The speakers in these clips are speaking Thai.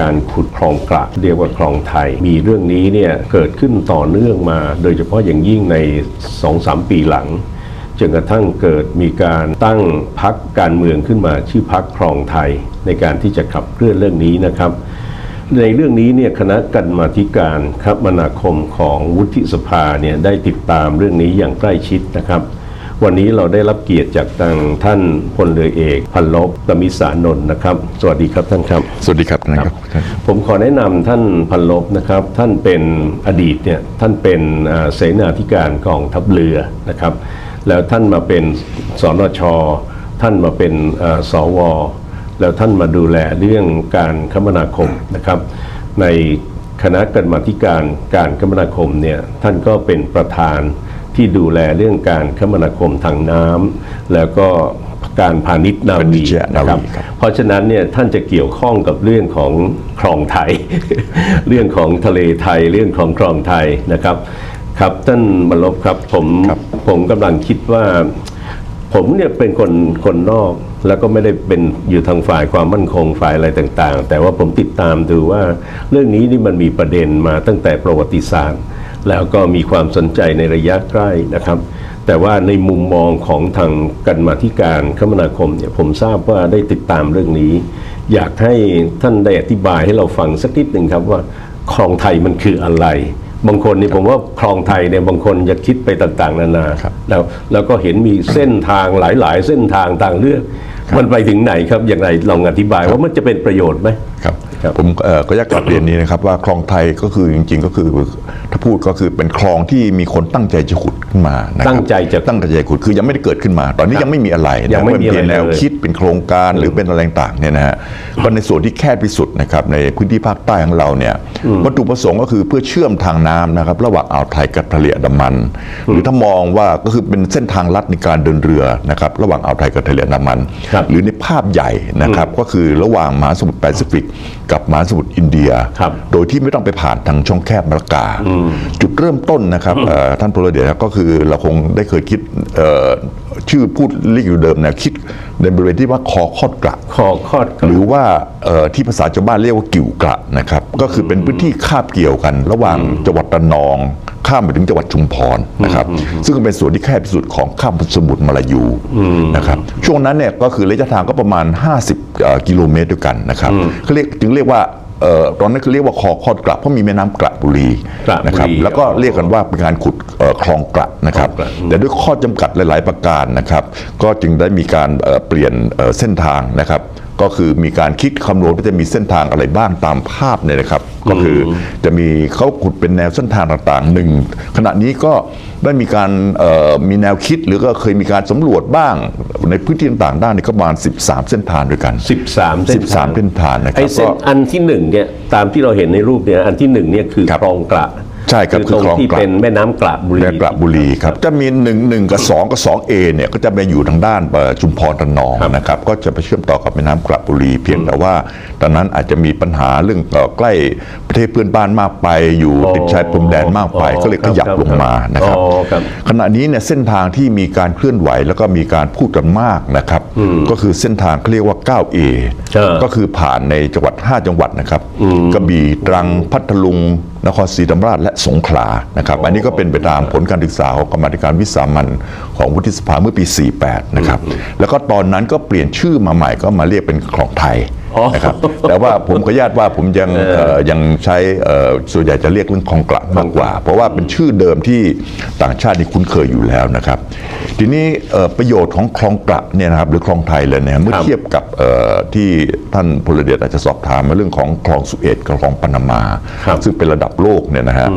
การขุดคลองกระเรียกว่าคลองไทย มีเรื่องนี้เนี่ยเกิดขึ้นต่อเนื่องมา โดยเฉพาะอย่างยิ่งใน 2-3 ปีหลังจนกระทั่งเกิดมีการตั้งพักการเมืองขึ้นมาชื่อพักครองไทย ในการที่จะขับเคลื่อนเรื่องนี้นะครับ ในเรื่องนี้เนี่ยคณะกรรมาธิการคมนาคมของวุฒิสภาเนี่ยได้ติดตามเรื่องนี้อย่างใกล้ชิดนะครับ วันนี้เราได้รับเกียรติจากทางท่านพลเรือเอก พันลบตมิสานนท์นะครับ สวัสดีครับท่านครับ สวัสดีครับท่านครับท่านผมขอแนะนำท่านพันลบนะครับ ท่านเป็นอดีตเนี่ยท่านเป็นอ่าเสนาธิการกองทัพเรือนะครับ แล้วท่านมาเป็นสนช ท่านมาเป็นอ่าสว แล้วท่านมาดูแลเรื่องการคมนาคมนะครับ ในคณะกรรมาธิการการคมนาคมเนี่ยท่านก็เป็นประธาน ที่ดูแลเรื่องการคมนาคมทางน้ำแล้วก็การพาณิชย์นาพาณิวีชย์นาวีนะครับครับเพราะฉะนั้นเนี่ยท่านจะเกี่ยวข้องกับเรื่องของคลองไทย เรื่องของทะเลไทย เรื่องของคลองไทยนะครับ ครับท่านบรรลบครับผมผมกำลังคิดว่า ผมเนี่ยเป็นคนคนนอก แล้วก็ไม่ได้เป็นอยู่ทางฝ่ายความมั่นคงฝ่ายอะไรต่าง ๆ แต่ว่าผมติดตามดูว่าเรื่องนี้นี่มันมีประเด็นมาตั้งแต่ประวัติศาสตร์ แล้วก็มีความสนใจในระยะใกล้นะครับ แต่ว่าในมุมมองของทางกันมาธิการคมนาคมเนี่ยผมทราบว่าได้ติดตามเรื่องนี้ อยากให้ท่านได้อธิบายให้เราฟังสักนิดหนึ่งครับว่าคลองไทยมันคืออะไร บางคนนี่ผมว่าคลองไทยเนี่ยบางคนจะคิดไปต่างๆ นานาครับแล้วแล้วก็เห็นมีเส้นทางหลาย ๆ เส้นทางต่างเลือกมันไปถึงไหนครับอย่างไรลองอธิบายว่ามันจะเป็นประโยชน์ไหมครับครับผมเอ่อก็อยากกลับเรียนนี้นะครับว่าคลองไทยก็คือจริง ๆ ก็คือถ้า พูดก็คือเป็นคลองที่มีคนตั้งใจจะขุดขึ้นมานะครับตั้งใจจะตั้งใจจะขุดคือยังไม่ได้เกิดขึ้นมา ตอนนี้ครับยังไม่มีอะไรนะยังไม่มีอะไรเป็นแนวเลยคิดเป็นโครงการหรือเป็นอะไรต่างๆเนี่ยนะฮะก็ในส่วนที่แคบที่สุดนะครับในพื้นที่ภาคใต้ของเราเนี่ยวัตถุประสงค์ก็คือเพื่อเชื่อมทางน้ำนะครับระหว่างอ่าวไทยกับทะเลอันดามัน หรือถ้ามองว่าก็คือเป็นเส้นทางลัดในการเดินเรือนะครับระหว่างอ่าวไทยกับทะเลอันดามันครับหรือในภาพใหญ่นะครับก็คือระหว่างมหาสมุทรแปซิฟิกกับมหาสมุทรอินเดียครับโดยที่ไม่ต้องไปผ่านทางช่องแคบมะละกาจุดเริ่มต้นนะครับเอ่อท่านพลเดชก็คือเราคงได้เคยคิดเอ่อชื่อพูดเรียกอยู่เดิมนะคิดในบริเวณที่ว่าคอคอดกระคอคอดกหระรือว่าเอ่อที่ภาษาชาวบ้านเรียกว่ากิ่วกระนะครับ ก็คือเป็นพื้นที่คาบเกี่ยวกัน ระหว่างจังหวัดระนอง ข้ามไปถึงจังหวัดชุมพรนะครับ ซึ่งเป็นส่วนที่แคบที่สุดของข้ามสมุทรมาลายูนะครับช่วงนั้นเนี่ยก็คือระยะทางก็ประมาณ 50เอ่อกิโลเมตรด้วยกันนะครับเขาเรียกจึงเรียกว่าเอ่อ ตอนนั้นเขาเรียกว่าคอคอดกระเพราะมีแม่น้ำกระบุรีกระบุรีนะครับแล้วก็เรียกกันว่าเป็นการขุดเอ่อคลองกระนะครับคลองกระอืมแต่ด้วยข้อจำกัดหลาย ๆ ประการนะครับ ก็จึงได้มีการเอ่อเปลี่ยนเอ่อเส้นทางนะครับ ก็คือมีการคิดคำนวณว่าจะมีเส้นทางอะไรบ้างตามภาพเนี่ยนะครับ ก็คือจะมีเขาขุดเป็นแนวเส้นทางต่างๆหนึ่งขณะนี้ก็ได้มีการเอ่อมีแนวคิดหรือก็เคยมีการสำรวจบ้างในพื้นที่ต่างๆด้านนี่ก็ประมาณ 13 เส้นทางด้วยกัน 13 เส้นทาง13เส้นทางนะคไอ้รับเส้นก็อันที่หนึ่งเนี่ยตามที่เราเห็นในรูปเนี่ยอันที่หนึ่งเนี่ยคือครับคลองกระ ใช่ครับคือตรงคือคลองที่กระเป็นแม่น้ำกระบุรีและกระบุรีครับจะมี1นึกับ2กับ2 A เนี่ยก็จะไปอยู่ทางด้านเอ่อชุมพรระนองครับนะครับก็จะไปเชื่อมต่อกับแม่น้ำกระบุรี เพียงแต่ว่า ตอนนั้นอาจจะมีปัญหาเรื่องเอ่อใกล้ประเทศเพื่อนบ้านมากไป อยู่อ๋อติดชายพรมแดนมากไปอ๋อก็เลยขยับครับลงมานะครับอ๋อครับ ขณะนี้เนี่ยเส้นทางที่มีการเคลื่อนไหวแล้วก็มีการพูดกันมากนะครับ ก็คือเส้นทางเขาเรียกว่า 9A เออก็คือผ่านในจังหวัด 5 จังหวัดนะครับกระบี่ตรังพัทลุง นครศรีธรรมราชและสงขลานะครับอันนี้ก็เป็นไปตามผลการศึกษาของกรรมาธิการวิสามันของวุฒิสภาเมื่อปี 48 นะครับแล้วก็ตอนนั้นก็เปลี่ยนชื่อมาใหม่ก็มาเรียกเป็นคลองไทยอ๋อนะครับแต่ว่าผมขออนุญาตว่าผมยังเอ่อยังใช้เอ่อส่วนใหญ่จะเรียกเรื่องคลองกระมากกว่า เพราะว่าเป็นชื่อเดิมที่ต่างชาตินี่คุ้นเคยอยู่แล้วนะครับ ทีนี้เอ่อประโยชน์ของคลองกระเนี่ยนะครับหรือคลองไทยเลยเนี่ยเมื่อครับเทียบกับเอ่อที่ท่านพลเดชอาจจะสอบถามมาเรื่องของคลองสุเอตกับคลองปานามาครับซึ่งเป็นระดับโลกเนี่ยนะฮะ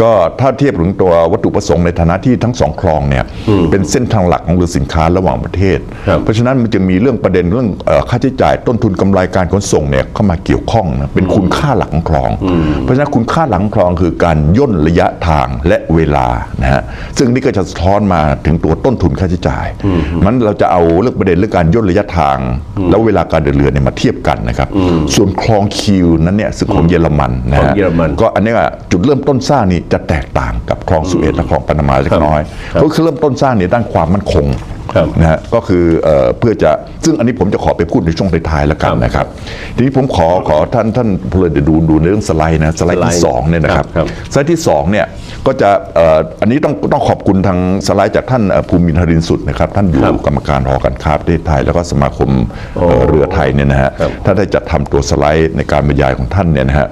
ก็ถ้าเทียบถึงตัววัตถุประสงค์ในฐานะที่ทั้งสองคลองเนี่ยเป็นเส้นทางหลักของเรือสินค้าระหว่างประเทศครับเพราะฉะนั้นมันจะมีเรื่องประเด็นเรื่องเอ่อค่าใช้จ่ายต้นทุนกำไรการขนส่งเนี่ยเข้ามาเกี่ยวข้องนะเป็นคุณค่าหลักของคลอง เพราะฉะนั้นคุณค่าหลักของคลองคือการย่นระยะทางและเวลานะฮะซึ่งนี่ก็จะสะท้อนมาถึงตัวต้นทุนค่าใช้จ่ายมันเราจะเอาเรื่องประเด็นเรื่องการย่นระยะทาง แล้วเวลาการเดินเรือเนี่ยมาเทียบกันนะครับ ส่วนคลองคิวนั้นเนี่ยซึ่งของเยอรมันนะของฮะเยอรมันก็อันนี้ว่าจุดเริ่มต้นสร้างนี่จะแตกต่างกับคลองสุเอตและคลองปานามาเล็กน้อยก็คือเริ่มต้นสร้างเนี่ยด้านความมั่นคงครับ นะฮะก็คือเอ่อเพื่อจะซึ่งอันนี้ผมจะขอไปพูดในช่วงท้ายๆแล้วกันครับนะครับ ทีนี้ผมขอขอท่านท่านพลเรือนดูดูในเรื่องสไลด์นะสไลด์ที่สไลด์สองเนี่ยนะครับครับสไลด์ที่สองเนี่ยก็จะเอ่ออันนี้ต้องต้องขอบคุณทางสไลด์จากท่านเอ่อภูมินทรินทร์สุดนะครับ ท่านอยู่ครับกรรมการหอการค้าประเทศไทย แล้วก็สมาคมเอ่อเรือไทยเนี่ยนะฮะครับท่านได้จัดทำตัวสไลด์ในการบรรยายของท่านเนี่ยนะฮะ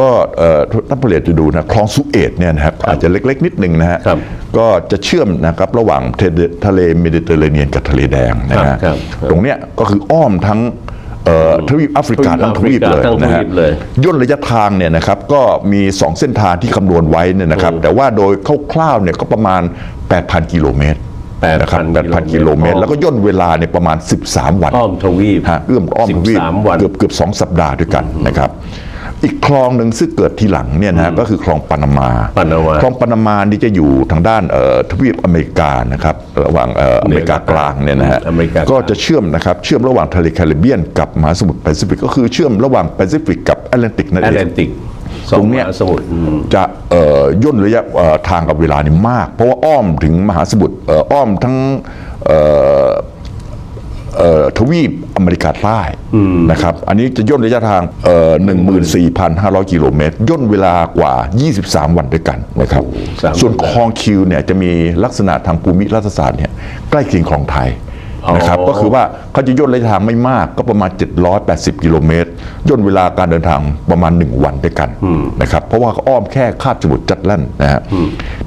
ก็เอ่อท่านพลเรือนจะดูนะคลองสุเอตเนี่ยนะครับอาจจะเล็กๆ นิดนึงนะฮะครับก็จะเชื่อมนะครับระหว่างทะเลทะเลเมดิเตอร์เรเนียนกับทะเลแดงนะฮะครับ ตรงเนี้ยก็คืออ้อมทั้งเอ่อทวีปแอฟริกาทั้งทวีปเลยทั้งทวีปนะฮะเลย ย่นระยะทางเนี่ยนะครับก็มี 2 เส้นทางที่คำนวณไว้เนี่ยนะครับแต่ว่าโดยคร่าวๆเนี่ยก็ประมาณ 8,000 กิโลเมตร8,000นะครับ8,000 กิโลเมตรแล้วก็ย่นเวลาเนี่ยประมาณ 13 วันอ้อมทวีป ฮะเอื้อมอ้อมทวีป13วัน เกือบเกือบสองสัปดาห์ด้วยกันนะครับ อีกคลองหนึ่งซึ่งเกิดทีหลังเนี่ยนะฮะก็คือคลองปานามาปานามาคลองปานามานี่จะอยู่ทางด้านเอ่อทวีปอเมริกานะครับระหว่างเอ่ออเมริกากลางเนี่ยนะฮะอเมริกากลางก็จะเชื่อมนะครับเชื่อมระหว่างทะเลแคริบเบียนกับมหาสมุทรแปซิฟิกก็คือเชื่อมระหว่างแปซิฟิกกับแอตแลนติกนั่นแอเอตแลงนติกสองตรงเนี้มยหาสมุทรอืมจะเอ่อย่นระยะเอ่อทางกับเวลานี่มาก เพราะว่าอ้อมถึงมหาสมุทรเอ่ออ้อมทั้งเอ่อเอ่อ ทวีปอเมริกาใต้นะครับ อันนี้จะย่นระยะทางเอ่อ14,500 กิโลเมตร ย่นเวลากว่า 23 วันด้วยกันนะครับโอ้โหสามส่วนสัปดาห์คลองคิวเนี่ยจะมีลักษณะทางภูมิรัฐศาสตร์เนี่ยใกล้เคียงคลองไทย นะครับอ๋อก็คือว่าเขาจะย่นระยะทางไม่มากก็ประมาณ 780 กิโลเมตรย่นเวลาการเดินทางประมาณ 1 วันด้วยกันนะครับเพราะว่าเขาอ้อมแค่คาบสมุทรจัดแล่นนะฮะ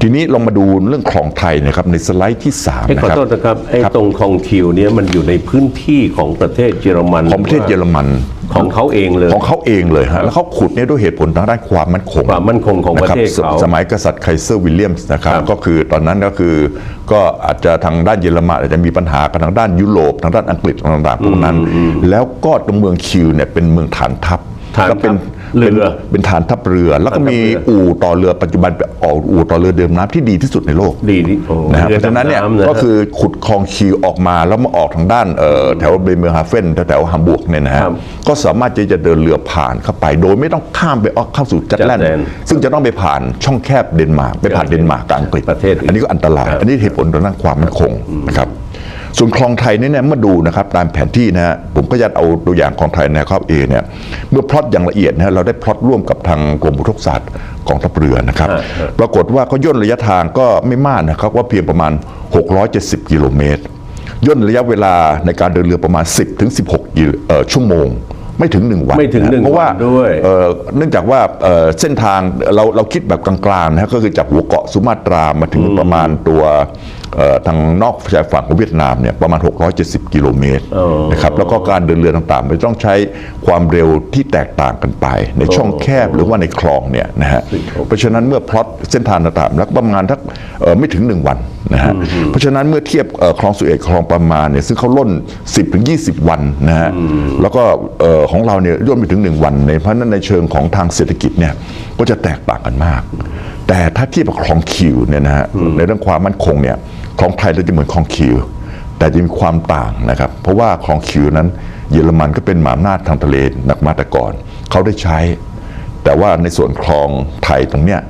ทีนี้ลองมาดูเรื่องคลองไทยนะครับในสไลด์ที่3เอ้ยนะขอครับโทษนะครับไอ้ตรงคองคิวเนี่ยมันอยู่ในพื้นที่ของประเทศเยอรมันของประเทศเยอรมัน ของเขาเองเลยของเขาเองเลยฮะแล้วเขาขุดเนี่ยด้วยเหตุผลทางด้านความมั่นคงความมั่นคงของประเทศนคบเขาสมัยกษัตริย์ไคเซอร์วิลเลียมส์นะครับครับก็คือตอนนั้นก็คือก็อาจจะทางด้านเยอรมันอาจจะมีปัญหากับทางด้านยุโรปทางด้านอังกฤษต่างๆพวกนั้น แล้วก็ตรงเมืองคิวเนี่ยเป็นเมืองฐานทัพฐานทัพแล้วเป็น เรือเป็นเป็นฐานทัพเรือ แล้วก็ฐานทัพมีเรืออู่ต่อเรือปัจจุบันเป็นออกอู่ต่อเรือเดิมน้ำที่ดีที่สุดในโลกดีนี่โอ้นะฮะรือเพราะฉะนั้นเนี่ยดำำะก็คือขุดคลองคิวออกมาแล้วมาออกทางด้านเอ่อแถวเบเมอร์ฮาเฟนแถวๆฮัมบูร์กเนี่ยนะฮะครับก็สามารถที่จะเดินเรือผ่านเข้าไป โดยไม่ต้องข้ามไปออกเข้าสู่จัดแลนด์จัดแลนด์ซึ่งจะต้องไปผ่านช่องแคบเดนมาร์กไปผ่านเดนมาร์กกับอังกฤษประเทศอื่นอันนี้ก็อันตรายครับอันนี้เหตุผลทางด้านความมั่นคงนะครับ ส่วนคลองไทยเนี่ยเมื่อดูนะครับตามแผนที่นะฮะผมก็จะเอาตัวอย่างคลองไทยในครอบเอเนี่ยเมื่อพลอตอย่างละเอียดนะฮะเราได้พลอตร่วมกับทางกรมอุทกศาสตร์กองทัพเรือนะครับฮะฮะปรากฏว่าเขาย่นระยะทางก็ไม่มากนะครับว่าเพียงประมาณ 670 กิโลเมตรย่นระยะเวลาในการเดินเรือประมาณ 10ถึง16กิโลเอ่อชั่วโมง ไม่ถึง 1 วันไม่ถึงะหนึ่งเพราะว่าวันด้วย เอ่อเนื่องจากว่าเอ่อเส้นทางเราเราคิดแบบกลางๆนะฮะก็คือจากหัวเกาะสุมาตรามาถึงประมาณตัวเอ่อทางนอกชายฝั่งของเวียดนามเนี่ยประมาณ 670 กิโลเมตรอ๋อนะครับแล้วก็การเดินเรือต่างๆ มันต้องใช้ความเร็วที่แตกต่างกันไป ในช่องแคบหรือว่าในคลองเนี่ยนะฮะเพราะฉะนั้นเมื่อพลอตเส้นทางต่างๆแล้วก็ประมาณทักเอ่อไม่ถึง 1 วันนะฮะเพราะฉะนั้นเมื่อเทียบเอ่อคลองสุเอตคลองประมาณเนี่ยซึ่งเขาล่น 10ถึง20 วันนะฮะแล้วก็เอ่อของเราเนี่ยย่นไปถึง 1 วันในเพราะนั้นในเชิงของทางเศรษฐกิจเนี่ยก็จะแตกต่างกันมาก แต่ถ้าเทียบกับคลองคิวเนี่ยนะฮะในเรื่องความมั่นคงเนี่ยคลองไทยเราจะเหมือนคลองคิว แต่จะมีความต่างนะครับ เพราะว่าคลองคิวนั้น เยอรมันก็เป็นมหาอำนาจทางทะเลนักมาตรก่อนเขาได้ใช้ แต่ว่าในส่วนคลองไทยตรงเนี้ย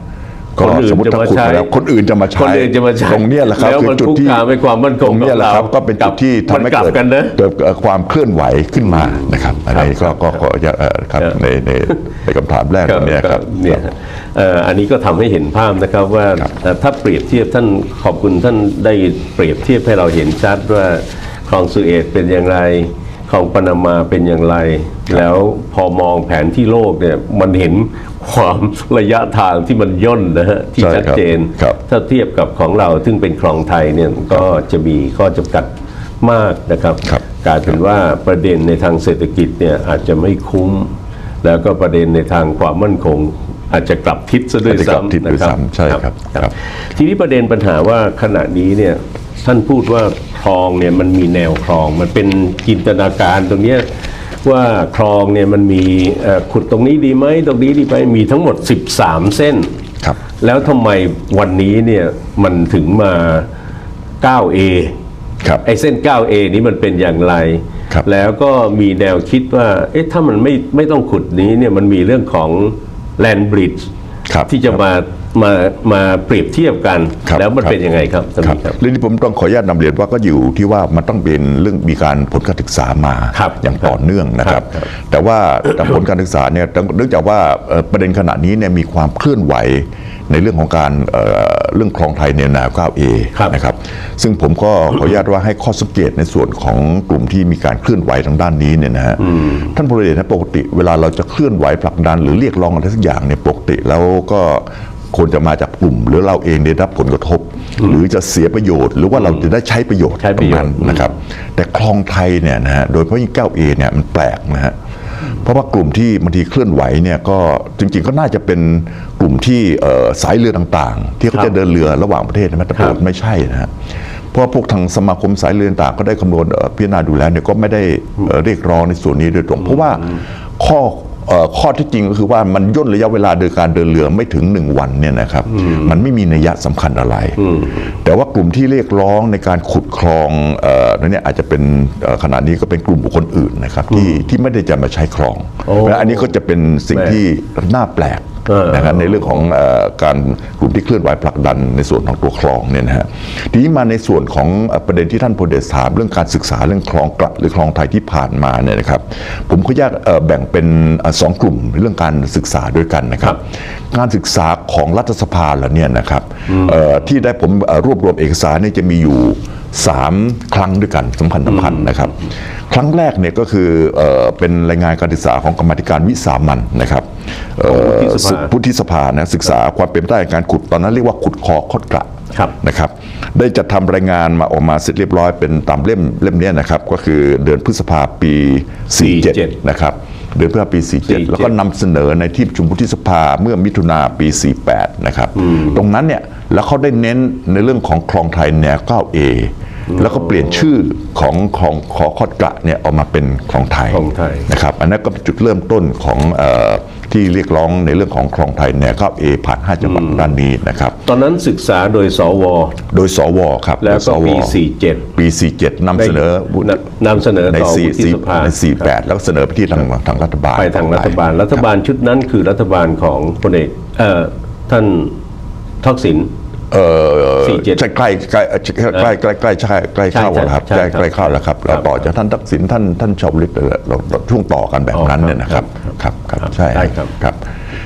ก็คนอื่นสมมติจะถ้ามาขุดใช้มาแล้วคนอื่นจะมาใช้คนอื่นจะมาใช้ตรงเนี้ยแหละครับแล้วคือมันจุดที่คุกคามให้ความมั่นคงตรงเนี้ยแหละครับของเราก็เป็นจุดที่ทำให้มันกลับเกิดกันนะเกิดเอ่อความเคลื่อนไหวขึ้นมานะครับอันนี้ก็ก็ขอจะเอ่อครับครับในในในคำถามแรกตรงเนี้ยครับเนี่ยเอ่ออันนี้ก็ทำให้เห็นภาพนะครับว่าเอ่อถ้าเปรียบเทียบท่านขอบคุณท่านได้เปรียบเทียบให้เราเห็นชัดว่าคลองสุเอตเป็นอย่างไร คลองปานามาเป็นอย่างไร แล้วพอมองแผนที่โลกเนี่ยมันเห็นความระยะทางที่มันย่นนะฮะที่ใช่ชัดครับเจนครับถ้าเทียบกับของเราซึ่งเป็นคลองไทยเนี่ยก็จะมีข้อจำกัดมากนะครับครับกลายเป็นว่าประเด็นในทางเศรษฐกิจเนี่ยอาจจะไม่คุ้ม แล้วก็ประเด็นในทางความมั่นคงอาจจะกลับทิศซะด้วยอาจจะกลับทิศซ้ำด้วยนะครับซ้ำใช่ครับครับ ทีนี้ประเด็นปัญหาว่าขณะนี้เนี่ยท่านพูดว่าคล องเนี่ยมันมีแนวคลอง มันเป็นจินตนาการตรงเนี้ยว่าคลองเนี่ยมันมีเอ่อขุดตรงนี้ดีไหมตรงนี้ดีไหมมีทั้งหมด 13 เส้นครับแล้วทำไมวันนี้เนี่ยมันถึงมา 9A ครับไอ้เส้น 9A นี้มันเป็นอย่างไรครับแล้วก็มีแนวคิดว่าเอ๊ะถ้ามันไม่ไม่ต้องขุดนี้เนี่ยมันมีเรื่องของ land bridge ครับที่จะมา มามาเปรียบเทียบกัน ครับแล้วมันครับ เป็นยังไงครับท่านครับพี่ครับ เรื่องที่ผมต้องขออนุญาตนำเรียนว่าก็อยู่ที่ว่ามันต้องเป็นเรื่องมีการผลการศึกษามาครับอย่างต่อเนื่องนะครับครับแต่ว่าแต่ผลการศึกษาเนี่ยเนื่องจากว่าเอ่อประเด็นขณะนี้เนี่ยมีความเคลื่อนไหวในเรื่องของการเอ่อเรื่องคลองไทยในแนว 9A ครับ นะครับ ซึ่งผมก็ขออนุญาตว่าให้ข้อสังเกตในส่วนของกลุ่มที่มีการเคลื่อนไหวทางด้านนี้เนี่ยนะฮะท่านพลเอกนะปกติเวลาเราจะเคลื่อนไหวผลักดันหรือเรียกร้องอะไรสักอย่างเนี่ยปกติแล้วก็ ควรจะมาจากกลุ่ม หรือเราเองได้รับผลกระทบ หรือจะเสียประโยชน์ หรือว่าเราจะได้ใช้ประโยชน์ใช้ประโยชน์ตรงนะครับ แต่คลองไทยเนี่ยนะฮะโดยเฉพาะยิ่ง 9A เนี่ยมันแปลกนะฮะเพราะว่ากลุ่มที่บางทีเคลื่อนไหวเนี่ยก็จริง ๆ ก็น่าจะเป็นกลุ่มที่เอ่อสายเรือต่างๆ ที่เขาครัจะบเดินเรือระหว่างประเทศนะแต่ปรากฏครับไม่ใช่นะฮะเพราะว่าพวกทางสมาคมสายเรือต่างๆก็ได้คำนวณเอ่อพิจารณาดูแล้วเนี่ยก็ไม่ได้เอ่อเรียกร้องในส่วนนี้โดยตรงเพราะว่าข้อเอ่อ ข้อที่จริงก็คือว่ามันย่นระยะเวลาโดยการเดินเรือไม่ถึงหนึ่งวันเนี่ยนะครับ มันไม่มีนัยยะสำคัญอะไร แต่ว่ากลุ่มที่เรียกร้องในการขุดคลองเอ่อนั่นเนี่ยอาจจะเป็นเอ่อขณะนี้ก็เป็นกลุ่มบุคคลอื่นนะครับที่ที่ไม่ได้จะมาใช้คลองโอ้และอันนี้ก็จะเป็นสิ่งแปลกที่น่าแปลกเออ นะครับในเรื่องของเออการกลุ่มที่เคลื่อนไหวผลักดันในส่วนของตัวคลองเนี่ยนะฮะทีนี้มาในส่วนของเอ่อประเด็นที่ท่านพลเดชถามเรื่องการศึกษาเรื่องคลองกระหรือคลองไทยที่ผ่านมาเนี่ยนะครับ ผมขออนุญาตเอ่อแบ่งเป็นเอ่อสองกลุ่มเรื่องการศึกษาด้วยกันนะครับ การศึกษาของรัฐสภาเหล่าเนี้นะครับเอ่อที่ได้ผมเอ่อรวบรวมเอกสารเนี่ยจะมีอยู่3ครั้งด้วยกันสำคัญสำคัญนะครับ ครั้งแรกเนี่ยก็คือเอ่อเป็นรายงานการศึกษาของกรรมาธิการวิสามันนะครับ เอ่อของวุฒิสภาพุทธิสภานะศึกษาความเป็นไปได้ในการขุดตอนนั้นเรียกว่าขุดคอคดกระครับนะครับ ได้จัดทำรายงานมาออกมาเสร็จเรียบร้อยเป็นตามเล่มเล่มเนี้ยนะครับ ก็คือเดือนพฤษภาปี 47 นะครับเดือนพฤษภาปี 47 แล้วก็นำเสนอในที่ประชุมวุฒิสภาเมื่อมิถุนาปี 48 นะครับ ตรงนั้นเนี่ย แล้วเขาได้เน้นในเรื่องของคลองไทยแนว 9A แล้วก็เปลี่ยนชื่อของคลองคอคดกระเนี่ยออกมาเป็นคลองไทยคลองไทยนะครับอันนั้นก็เป็นจุดเริ่มต้นของเออที่เรียกร้องในเรื่องของคลองไทยเนี่ยก็เอผ่าน5จังหวัดด้านนี้นะครับ ตอนนั้นศึกษาโดยสว โดยสวครับแล้วโดยสก็ปีปี 47นำเสนอได้นำเสนอในต่อสี่วุฒิสี่สภาใน48 แล้วก็เสนอไปที่ทางทางรัฐบาลไปทางรัฐบาล รัฐบาลชุดนั้นคือรัฐบาลของพลเอกเอ่อท่านทักษิณ เออ47ใช่ใกล้ใกล้ใกล้ใกล้ใกล้ใช่ใกล้เข้าใช่แล้วครับใช่ใกล้ครับใกล้เข้าแล้วครับครัเราบต่อจากท่านทักษิณท่านท่านชาวลิตเราเราช่วงต่อกันแบบนั้นเนี่ยนะครับครับครับใช่ได้ครับครับ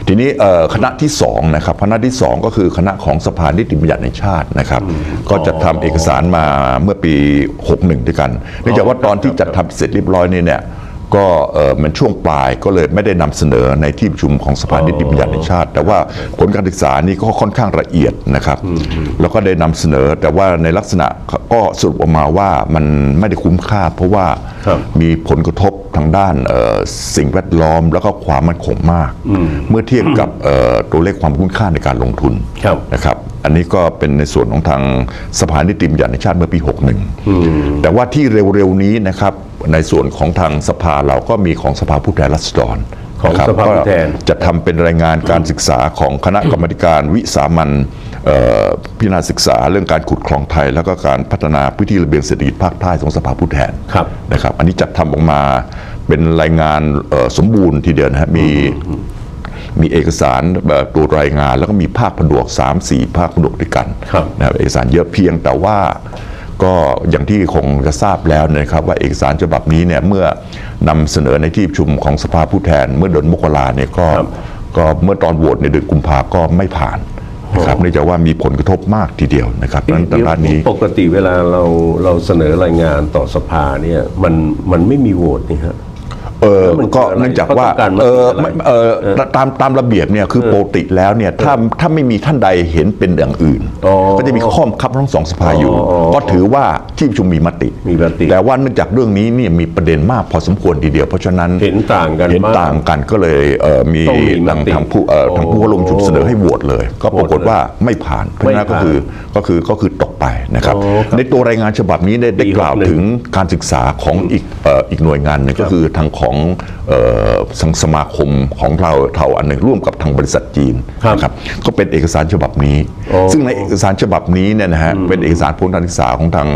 ทีนี้เอ่อคณะที่สองนะครับคณะที่สองก็คือคณะของสภานิติบัญญัติแห่งชาตินะครับ ก็จะทำเอกสารมาเมื่อปี 61ด้วยกันเนื่องจากว่าตอนที่จัดทำเสร็จเรียบร้อยนี่เนี่ย ก็เอ่อมันช่วงปลายก็เลยไม่ได้นำเสนอในที่ประชุมของสภานิติบัญญัติแห่งชาติ แต่ว่าผลการศึกษานี่ก็ค่อนข้างละเอียดนะครับ แล้วก็ได้นำเสนอแต่ว่าในลักษณะก็สรุปออกมาว่ามันไม่ได้คุ้มค่า เพราะว่าครับมีผลกระทบทางด้านเอ่อสิ่งแวดล้อมแล้วก็ความมั่นคงมาก เมื่อเทียบกับเอ่อตัวเลขความคุ้มค่าในการลงทุนครับนะครับอันนี้ก็เป็นในส่วนของทางสภานิติบัญญัติแห่งชาติเมื่อปี 61 แต่ว่าที่เร็วๆนี้นะครับ ในส่วนของทางสภาเราก็มีของสภาผู้แทนราษฎรของนะครับสภาผู้แทนก็จะทำเป็นรายงานการศึกษาของคณะกรรมาธิการวิสามันเอ่อพิจารณาศึกษาเรื่องการขุดคลองไทย แล้วก็การพัฒนาพื้นที่ระเบียงเศรษฐกิจภาคใต้ของสภาผู้แทนครับนะครับอันนี้จัดทำออกมาเป็นรายงานเอ่อสมบูรณ์ทีเดียวนะฮะมีมีเอกสารแบบตัวรายงานแล้วก็มีภาคผนวก 3 4 ภาคผนวกด้วยกันครับนะครับเอกสารเยอะเพียงแต่ว่า ก็อย่างที่คงจะทราบแล้วนะครับว่าเอกสารฉบับนี้เนี่ยเมื่อนำเสนอในที่ประชุมของสภาผู้แทน เมื่อเดือนมกราเนี่ยก็ก็เมื่อตอนโหวตในเดือนกุมภาก็ไม่ผ่านนะครับเนื่องจากว่ามีผลกระทบมากทีเดียวนะครับดังนั้นทางด้านนี้ปกติเวลาเราเราเสนอรายงานต่อสภาเนี่ยมันมันไม่มีโหวตนี่ฮะ เออแล้วมันก็คืออะไรเนื่องจากว่าเขาต้องการมาเออเป็นอะไร ไม่เออตามตามระเบียบเนี่ยคือปกติแล้วเนี่ยถ้าถ้าไม่มีท่านใดเห็นเป็นอย่างอื่น อ๋อก็จะมีข้อบังคับทั้งสองสภาอยู่ อ๋อก็ถือว่าที่ประชุมมีมติ มีมติ แต่ว่าเนื่องจากเรื่องนี้เนี่ยมีประเด็นมากพอสมควรทีเดียวเพราะฉะนั้น เห็นต่างกันเห็นมาก ต่างกันก็เลยเอ่อมีต้องมีมทางติทางผู้เอ่อทางผู้โอ้ร่วมประชุมเสนอให้โหวตเลย ก็ปรากฏว่าไม่ผ่านเพราะฉะนั้นไม่ก็ผ่านคือก็คือก็คือตกไปนะครับโอ้ครับในตัวรายงานฉบับนี้ได้ได้ปีกล่าว61ถึงการศึกษาของอีกเอ่ออีกหน่วยงานหนึ่งก็คือทางของเอ่อสังสมาคมของเราเท่าอันหนึ่งร่วมกับทางบริษัทจีนครับนะครับก็เป็นเอกสารฉบับนี้โอ้ซึ่งในเอกสารฉบับนี้เนี่ยนะฮะเป็นเอกสารผลการศึกษาของทาง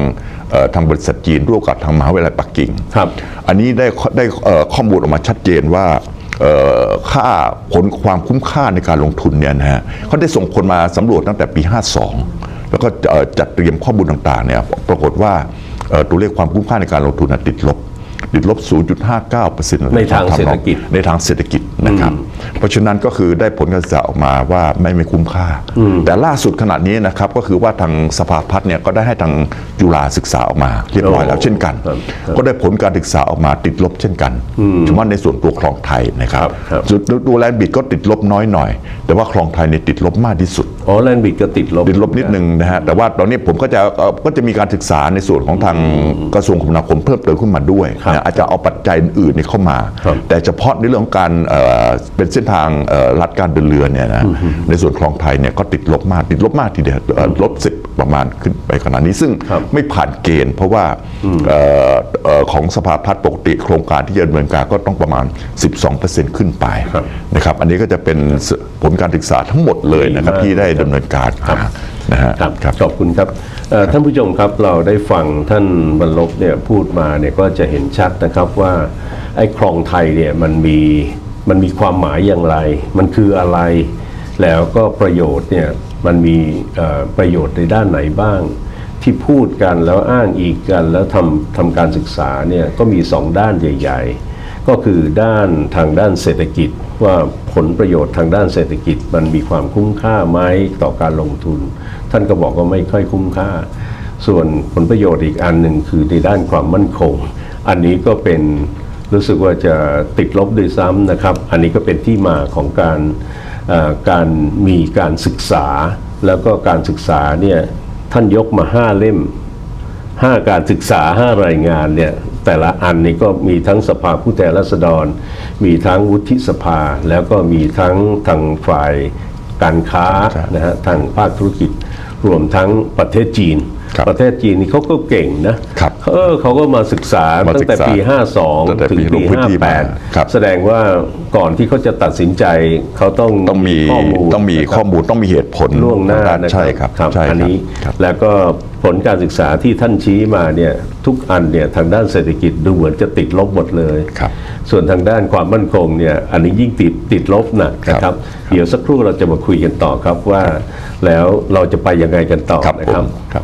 เอ่อทางบริษัทจีนร่วมกับทางมหาวิทยาลัยปักกิ่งครับอันนี้ได้ได้เอ่อข้อมูลออกมาชัดเจนว่าเอ่อค่าผลความคุ้มค่าในการลงทุนเนี่ยนะฮะเขาได้ส่งคนมาสำรวจตั้งแต่ปี 52 แล้วก็เอ่อจัดเตรียมข้อมูลต่างๆเนี่ยปรากฏว่าเอ่อตัวเลขความคุ้มค่าในการลงทุนน่ะติดลบ ติดลบ 0.59%ในทางเศรษฐกิจในทางเศรษฐกิจนะครับเพราะฉะนั้นก็คือได้ผลการศึกษาออกมาว่าไม่ไม่คุ้มค่า แต่ล่าสุดขนาดนี้นะครับก็คือว่าทางสภาพัฒน์เนี่ยก็ได้ให้ทางจุฬาศึกษาออกมาเรียบร้อยแล้วเช่นกันครับก็ได้ผลการศึกษาออกมาติดลบเช่นกันเฉพาะในส่วนตัวคลองไทยนะครับครับครับส่วนตัวแลนด์บิดก็ติดลบน้อยหน่อย แต่ว่าคลองไทยเนี่ยติดลบมากที่สุดอ๋อแลนด์บิดก็ติดลบติดลบนิดนึงนะฮะแต่ว่าตอนนี้ผมก็จะเอ่อก็จะมีการศึกษาในส่วนของทางกระทรวงคมนาคมเพิ่มเติมขึ้นมาด้วยครับนะอาจจะเอาปัจจัยอื่นๆนี่เข้ามาครับแต่เฉพาะในเรื่องของการเอ่อเป็นเส้นทางเอ่อลัดการเดินเรือเนี่ยนะในส่วนคลองไทยเนี่ยก็ติดลบมากติดลบมากทีเดียวเอ่อลบสิบประมาณขึ้นไปขนาดนี้ซึ่งครับไม่ผ่านเกณฑ์ เพราะว่าเอ่อเอ่อของสภาพัฒน์ปกติโครงการที่จะดำเนินการก็ต้องประมาณ 12%ขึ้นไปครับนะครับอันนี้ก็จะเป็นผลการศึกษาทั้งหมดเลยนะครับดีมากที่ได้ดำเนินการมานะฮะครับขอบคุณครับเอ่อท่านผู้ชมครับเราได้ฟังท่านบรรลบเนี่ยพูดมาเนี่ยก็จะเห็นชัดนะครับว่าไอ้คลองไทยเนี่ยมันมี มันมีความหมายอย่างไร มันคืออะไร แล้วก็ประโยชน์เนี่ยมันมีประโยชน์ในด้านไหนบ้าง ที่พูดกันแล้วอ้างอีกกันแล้วทำทำการศึกษาเนี่ยก็มีสองด้านใหญ่ ๆ ก็คือด้านทางด้านเศรษฐกิจ ว่าผลประโยชน์ทางด้านเศรษฐกิจ มันมีความคุ้มค่าไหมต่อการลงทุน ท่านก็บอกว่าไม่ค่อยคุ้มค่า ส่วนผลประโยชน์อีกอันหนึ่งคือในด้านความมั่นคง อันนี้ก็เป็น รู้สึกว่าจะติดลบด้วยซ้ำนะครับ อันนี้ก็เป็นที่มาของการการมีการศึกษา แล้วก็การศึกษาเนี่ยท่านยกมาห้าเล่มห้าการศึกษาห้ารายงานเนี่ยแต่ละอันนี่ก็มีทั้งสภาผู้แทนราษฎร มีทั้งวุฒิสภา แล้วก็มีทั้งทางฝ่ายการค้านะฮะทางภาคธุรกิจ รวมทั้งประเทศจีนประเทศจีนนี่เขาก็เก่งนะครับเออเขาก็มาศึกษามาตั้ศึงกแต่ษาปีตั้งแต่52 ถึงปีลปีงพื้นที่มาครับ58 แสดงว่าก่อนที่เขาจะตัดสินใจเขาต้องต้องมีข้อมูลต้องมีนะครับข้อมูลต้องมีเหตุผลล่วงหน้าทด้นะใช่ครับใช่ครับอันนี้ครับแล้วก็ผลการศึกษาที่ท่านชี้มาเนี่ยทุกอันเนี่ยทางด้านเศรษฐกิจดูเหมือนจะติดลบหมดเลยครับส่วนทางด้านความมั่นคงเนี่ยอันนี้ยิ่งติดติดลบหนักนะคครัรับบเดี๋ยวสักครู่เราจะมาคุยกันต่อครับว่าแล้วเราจะไปยังไงกันต่อครับนะครับผมครับ